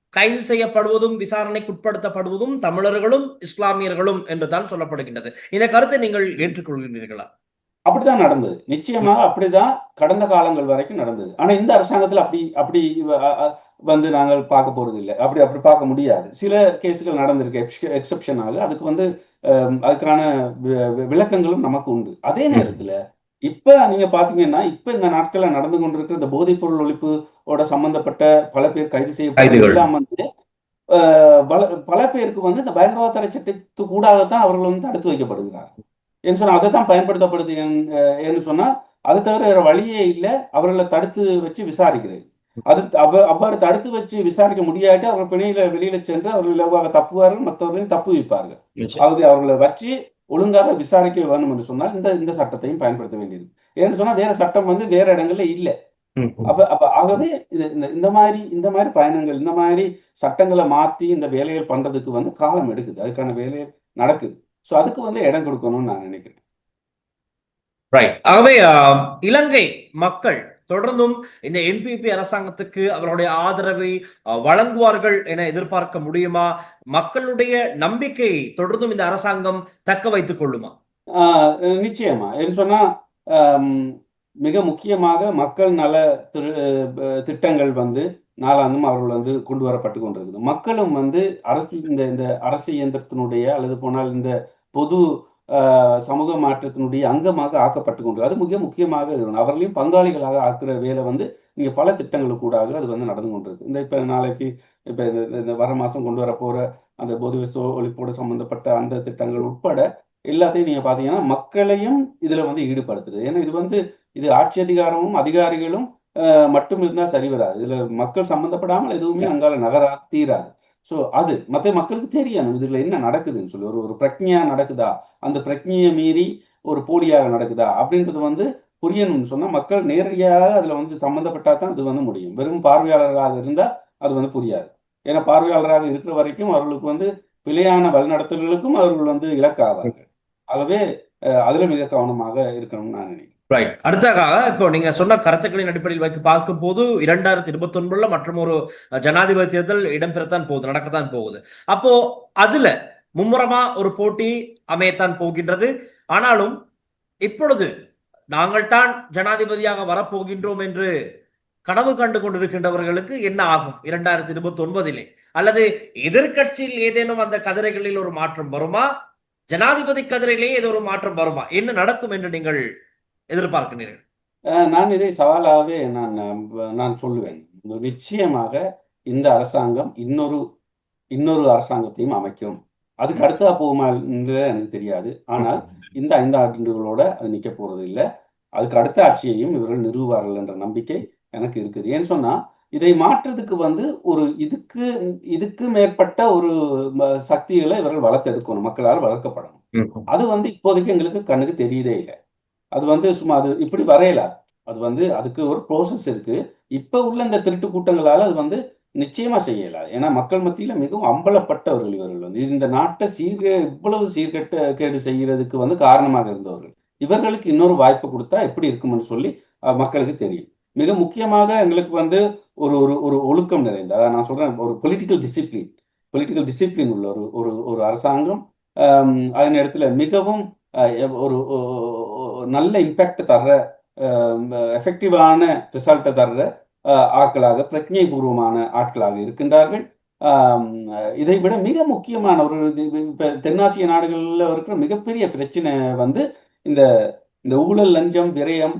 கைது செய்யப்படுவதும் விசாரணைக்கு உட்படுத்தப்படுவதும் தமிழர்களும் இஸ்லாமியர்களும் என்றுதான் சொல்லப்படுகின்றது. இந்த கருத்தை நீங்கள் ஏற்றுக்கொள்கிறீர்களா? அப்படிதான் நடந்தது. நிச்சயமாக அப்படிதான் கடந்த காலங்கள் வரைக்கும் நடந்தது. ஆனா இந்த அரசாங்கத்தில் அப்படி அப்படி வந்து நாங்கள் பார்க்க போறது இல்லை அப்படி அப்படி பார்க்க முடியாது. சில கேஸுகள் நடந்திருக்கு. எக்ஸப்ஷனாக அதுக்கு வந்து அதுக்கான வி- விளக்கங்களும் நமக்கு உண்டு. அதே நேரத்துல இப்ப நீங்க பாத்தீங்கன்னா இப்ப இந்த நாட்கள்ல நடந்து கொண்டிருக்கிற இந்த போதைப் பொருள் ஒழிப்போட சம்பந்தப்பட்ட பல பேர் கைது செய்யப்பட்ட கைதுகள். எல்லாம் வந்து பல பல பேருக்கு வந்து இந்த பயங்கரவாத தடை சட்டத்துக்கு கூடாகத்தான் அவர்கள் வந்து தடுத்து வைக்கப்படுகிறார் என்று சொன்னா அதை தான் பயன்படுத்தப்படுது என்று சொன்னா அது தவிர வேற வழியே இல்லை. அவர்களை தடுத்து வச்சு விசாரிக்கிறது. அது அவ அவ்வாறு தடுத்து வச்சு விசாரிக்க முடியாட்டி அவர்கள் பிணையில வெளியில சென்று அவர்கள் தப்புவார்கள் மற்றவர்களையும் தப்பு வைப்பார்கள். அவர்களை வச்சு ஒழுங்காக விசாரிக்க வேணும் என்று சொன்னால் இந்த இந்த சட்டத்தையும் பயன்படுத்த வேண்டியது. ஏன்னு சொன்னா வேற சட்டம் வந்து வேற இடங்கள்ல இல்லை. அப்ப அப்ப ஆகவே இது இந்த இந்த மாதிரி இந்த மாதிரி பயணங்கள் இந்த மாதிரி சட்டங்களை மாத்தி இந்த வேலைகள் பண்றதுக்கு வந்து காலம் எடுக்குது. அதுக்கான வேலை நடக்குது. ஸோ அதுக்கு வந்து இடம் கொடுக்கணும்னு நான் நினைக்கிறேன். ரைட் ஆகவே இலங்கை மக்கள் தொடர்ந்தும் இந்த என்பிபி அரசாங்கத்துக்கு அவர்களுடைய ஆதரவை வழங்குவார்கள் என எதிர்பார்க்க முடியுமா? மக்களுடைய நம்பிக்கையை தொடர்ந்தும் இந்த அரசாங்கம் தக்க வைத்துக் கொள்ளுமா? நிச்சயமா. என்று சொன்னா மிக முக்கியமாக மக்கள் நல திரு திட்டங்கள் வந்து நாளாந்தும் அவர்கள் வந்து கொண்டு வரப்பட்டு கொண்டிருக்குது. மக்களும் வந்து அரசு இந்த இந்த அரசு இயந்திரத்தினுடைய அல்லது போனால் இந்த பொது சமூக மாற்றத்தினுடைய அங்கமாக ஆக்கப்பட்டு கொண்டு அது மிக முக்கியமாக இருக்கணும் அவர்களையும் பங்காளிகளாக ஆக்குற வேலை வந்து நீங்க பல திட்டங்களுக்கு கூடாக அது வந்து நடந்து கொண்டிருக்கு. இந்த இப்ப நாளைக்கு இப்ப இந்த வர மாசம் கொண்டு வர போற அந்த போதை ஒழிப்போடு சம்பந்தப்பட்ட அந்த திட்டங்கள் உட்பட எல்லாத்தையும் நீங்க பாத்தீங்கன்னா மக்களையும் இதுல வந்து ஈடுபடுத்துது. ஏன்னா இது வந்து இது ஆட்சி அதிகாரமும் அதிகாரிகளும் மட்டும் இருந்தா சரி வராது. இதுல மக்கள் சம்பந்தப்படாமல் எதுவுமே அங்கால நகரா தீராது. ஸோ அது மற்ற மக்களுக்கு தெரியணும் இதில் என்ன நடக்குதுன்னு சொல்லி ஒரு ஒரு பிரக்ஞையா நடக்குதா? அந்த பிரக்ஞையை மீறி ஒரு போலியாக நடக்குதா? அப்படின்றது வந்து புரியணும்னு சொன்னால் மக்கள் நேரடியாக அதில் வந்து சம்மந்தப்பட்டால் தான் அது வந்து முடியும். வெறும் பார்வையாளர்களாக இருந்தால் அது வந்து புரியாது. ஏன்னா பார்வையாளராக இருக்கிற வரைக்கும் அவர்களுக்கு வந்து பிழையான வழிநடத்தல்களுக்கும் அவர்கள் வந்து இலக்காவார்கள். ஆகவே அதில் மிக கவனமாக இருக்கணும்னு நான் நினைக்கிறேன். ரைட் அடுத்ததாக இப்போ நீங்க சொன்ன கருத்துக்களின் அடிப்படையில் வைக்க பார்க்கும் போது இரண்டாயிரத்தி இருபத்தி ஒன்பதுல மற்றும் ஒரு ஜனாதிபதி தேர்தல் இடம்பெறத்தான் போகுது நடக்கத்தான் போகுது. அப்போ அதுல மும்முரமா ஒரு போட்டி அமையத்தான் போகின்றது. ஆனாலும் இப்பொழுது நாங்கள் தான் ஜனாதிபதியாக வரப்போகின்றோம் என்று கனவு கண்டு கொண்டிருக்கின்றவர்களுக்கு என்ன ஆகும்? இரண்டாயிரத்தி இருபத்தி ஒன்பதிலே அல்லது எதிர்க்கட்சியில் ஏதேனும் அந்த கதிரைகளில் ஒரு மாற்றம் வருமா? ஜனாதிபதி கதிரையிலே ஏதோ ஒரு மாற்றம் வருமா? என்ன நடக்கும் என்று நீங்கள் எதிர்பார்க்கிறீர்கள் நான் இதை சவாலாகவே நான் நான் சொல்லுவேன். நிச்சயமாக இந்த அரசாங்கம் இன்னொரு இன்னொரு அரசாங்கத்தையும் அமைக்கும். அதுக்கு அடுத்ததா போகுமா என்று எனக்கு தெரியாது. ஆனால் இந்த ஐந்து ஆண்டுகளோட அது நிக்க போறது இல்லை. அதுக்கு அடுத்த ஆட்சியையும் இவர்கள் நிறுவுவார்கள் என்ற நம்பிக்கை எனக்கு இருக்குது. ஏன்னு சொன்னா இதை மாற்றுறதுக்கு வந்து ஒரு இதுக்கு இதுக்கு மேற்பட்ட ஒரு சக்திகளை இவர்கள் வளர்த்தெடுக்கணும். மக்களால் வளர்க்கப்படணும். அது வந்து இப்போதைக்கு எங்களுக்கு கண்ணுக்கு தெரியுதே இல்லை. அது வந்து சும்மா அது இப்படி வரையல. அது வந்து அதுக்கு ஒரு ப்ரோசஸ் இருக்கு. இப்போ உள்ள இந்த திருட்டு கூட்டங்களால அது வந்து நிச்சயமா செய்யலை. ஏன்னா மக்கள் மத்தியில மிகவும் அம்பலப்பட்டவர்கள் இவர்கள் வந்து. இந்த நாட்டை சீர்கே இவ்வளவு சீர்கட்ட கேடு செய்யறதுக்கு வந்து காரணமாக இருந்தவர்கள். இவர்களுக்கு இன்னொரு வாய்ப்பு கொடுத்தா எப்படி இருக்கும்னு சொல்லி மக்களுக்கு தெரியும். மிக முக்கியமாக எங்களுக்கு வந்து ஒரு ஒரு ஒரு ஒழுக்கம் நிறைந்த நான் சொல்றேன் ஒரு பொலிட்டிக்கல் டிசிப்ளின் பொலிட்டிக்கல் டிசிப்ளின் உள்ள ஒரு ஒரு ஒரு அரசாங்கம் அதன் இடத்துல மிகவும் ஒரு நல்ல இம்பேக்ட் தர்ற எஃபெக்டிவான ரிசல்ட்டை தர்ற ஆட்களாக பிரஜை பூர்வமான ஆட்களாக இருக்கின்றார்கள். இதை விட மிக முக்கியமான ஒரு தென்னாசிய நாடுகளில் இருக்கிற மிகப்பெரிய பிரச்சனை வந்து இந்த இந்த ஊழல் லஞ்சம் விரயம்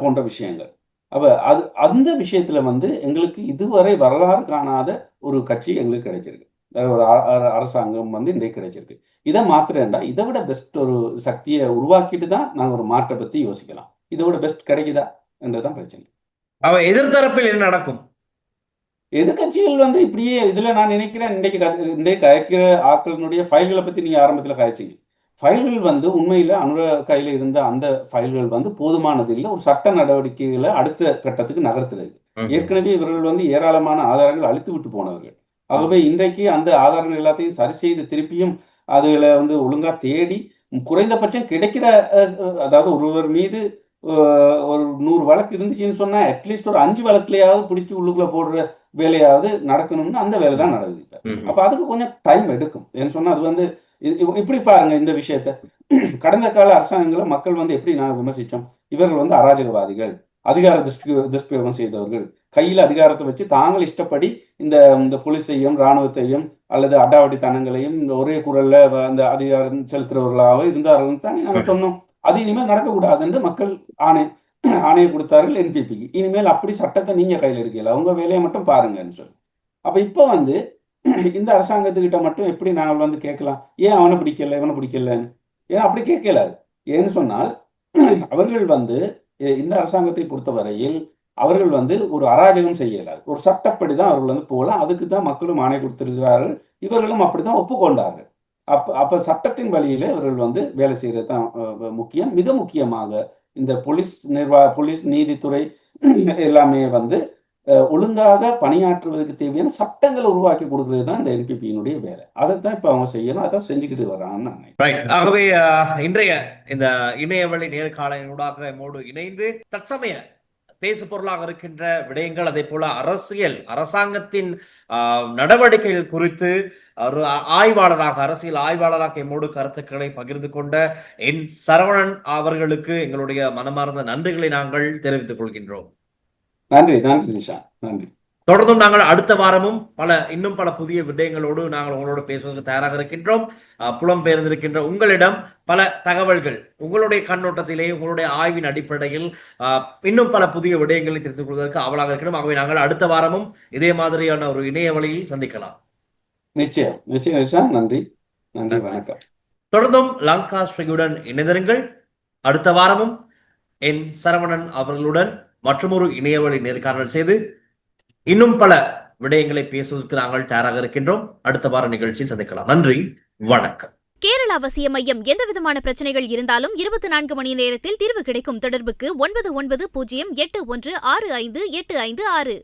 போன்ற விஷயங்கள். அப்போ அது அந்த விஷயத்தில் வந்து எங்களுக்கு இதுவரை வரலாறு காணாத ஒரு கட்சி எங்களுக்கு கிடைச்சிருக்கு. ஒரு அரசாங்கம் வந்து இன்றைக்கு கிடைச்சிருக்கு. இதை மாத்திரண்டா இதை விட பெஸ்ட் ஒரு சக்தியை உருவாக்கிட்டு தான் நாங்கள் ஒரு மாற்றை பத்தி யோசிக்கலாம். இதை விட பெஸ்ட் கிடைக்குதா என்றுதான் பிரச்சனை. அவ எதிர்த்தரப்பில் என்ன நடக்கும்? எதிர்க்கட்சிகள் வந்து இப்படியே இதுல நான் நினைக்கிறேன் இன்றைக்கு க- இன்றைக்கு கயக்கிற ஆட்களினுடைய ஃபைல்களை பத்தி நீங்க ஆரம்பத்துல காய்ச்சிங்க. ஃபைல்கள் வந்து உண்மையில அனுர கையில இருந்த அந்த ஃபைல்கள் வந்து போதுமானது இல்லை. ஒரு சட்ட நடவடிக்கைகளை அடுத்த கட்டத்துக்கு நகர்த்துறது. ஏற்கனவே இவர்கள் வந்து ஏராளமான ஆதாரங்கள் அழித்து விட்டு போனவர்கள். ஆகவே இன்றைக்கு அந்த ஆதாரங்கள் எல்லாத்தையும் சரி செய்து திருப்பியும் அதுகளை வந்து ஒழுங்கா தேடி குறைந்தபட்சம் கிடைக்கிற அதாவது ஒருவர் மீது ஒரு நூறு வழக்கு இருந்துச்சுன்னு சொன்னா அட்லீஸ்ட் ஒரு அஞ்சு வழக்குலையாவது பிடிச்சி உள்ளுக்குள்ள போடுற வேலையாவது நடக்கணும்னு அந்த வேலை தான் நடக்குது இப்ப. அப்ப அதுக்கு கொஞ்சம் டைம் எடுக்கும். ஏன்னு சொன்னா அது வந்து இப்படி பாருங்க இந்த விஷயத்த. கடந்த கால அரசாங்கங்களை மக்கள் வந்து எப்படி நான் விமர்சிச்சோம்? இவர்கள் வந்து அராஜகவாதிகள். அதிகார துஷ்பிரயோ துஷ்பிரயோகம் செய்தவர்கள். கையில் அதிகாரத்தை வச்சு தாங்கள் இஷ்டப்படி இந்த இந்த போலீஸையும் இராணுவத்தையும் அல்லது அடாவடித்தனங்களையும் இந்த ஒரே குரல்ல அந்த அதிகாரம் செலுத்துறவர்களாக இருந்தார்கள் தானே நாங்கள் சொன்னோம். அது இனிமேல் நடக்கக்கூடாது என்று மக்கள் ஆணை ஆணையை கொடுத்தார்கள் என்பிபிக்கு இனிமேல் அப்படி சட்டத்தை நீங்க கையில் எடுக்கல. உங்க வேலையை மட்டும் பாருங்கன்னு சொல்லி. அப்ப இப்ப வந்து இந்த அரசாங்கத்துக்கிட்ட மட்டும் எப்படி நாங்கள் வந்து கேட்கலாம்? ஏன் அவனை பிடிக்கல இவனை பிடிக்கலன்னு? ஏன் அப்படி கேட்கல? ஏன்னு சொன்னால் அவர்கள் வந்து இந்த அரசாங்கத்தை பொறுத்தவரையில் அவர்கள் வந்து ஒரு அராஜகம் செய்யலாது ஒரு சட்டப்படி தான் அவர்கள் வந்து போகலாம். அதுக்கு தான் மக்களும் ஆணை கொடுத்திருக்கிறார்கள். இவர்களும் அப்படித்தான் ஒப்புக்கொண்டார்கள். அப்ப அப்ப சட்டத்தின் வழியில இவர்கள் வந்து வேலை செய்யறது தான் முக்கியம். மிக முக்கியமாக இந்த போலீஸ் நிர்வா போலீஸ் நீதித்துறை எல்லாமே வந்து ஒழுங்காக பணியாற்றுவதற்கு தேவையான சட்டங்களை உருவாக்கி கொடுக்கிறது தான் இந்த என்பிபியினுடைய வேலை. அதைத்தான் இப்ப அவங்க செய்யணும் அதான் செஞ்சுக்கிட்டு வரான்னு ஆகவே இன்றைய இந்த இணையவழி நேர்காணலினூடாக நம்மோடு இணைந்து தற்சமய பேசு பொருளாக இருக்கின்ற விடயங்கள் அதே போல அரசியல் அரசாங்கத்தின் ஆஹ், நடவடிக்கைகள் குறித்து ஒரு ஆய்வாளராக அரசியல் ஆய்வாளராக எம்மோடு கருத்துக்களை பகிர்ந்து கொண்ட என் சரவணன் அவர்களுக்கு எங்களுடைய மனமார்ந்த நன்றிகளை நாங்கள் தெரிவித்துக் கொள்கின்றோம். நன்றி நன்றி நிஷா நன்றி. தொடர்ந்தும் நாங்கள் அடுத்த வாரமும் பல இன்னும் பல புதிய விடயங்களோடு நாங்கள் உங்களோடு பேசுவதற்கு தயாராக இருக்கின்றோம். அஹ், புலம்பெயர்ந்திருக்கின்ற உங்களிடம் பல தகவல்கள் உங்களுடைய கண்ணோட்டத்திலே உங்களுடைய ஆய்வின் அடிப்படையில் இன்னும் பல புதிய விடயங்களை தெரிந்து கொள்வதற்கு ஆவலாக இருக்கிறோம் ஆகவே நாங்கள் அடுத்த வாரமும் இதே மாதிரியான ஒரு இணைய வழியில் சந்திக்கலாம். நிச்சயம் நிச்சயம் நன்றி நன்றி. வணக்கம். தொடர்ந்தும் லங்கா ஸ்ரீயுடன் இணைந்திருங்கள். அடுத்த வாரமும் என் சரவணன் அவர்களுடன் மற்றொரு இணையவழி நேர்காணல் செய்து இன்னும் பல விடயங்களை பேசுவதற்கு நாங்கள் தயாராக இருக்கின்றோம். அடுத்த வார நிகழ்ச்சியில் சந்திக்கலாம். நன்றி. வணக்கம். கேரள அவசிய மையம் எந்தவிதமான பிரச்சனைகள் இருந்தாலும் இருபத்தி நான்கு மணி நேரத்தில் தீர்வு கிடைக்கும் தொடர்புக்கு ஒன்பது ஒன்பது பூஜ்ஜியம் எட்டு ஒன்று ஆறு ஐந்து எட்டு ஐந்து ஆறு.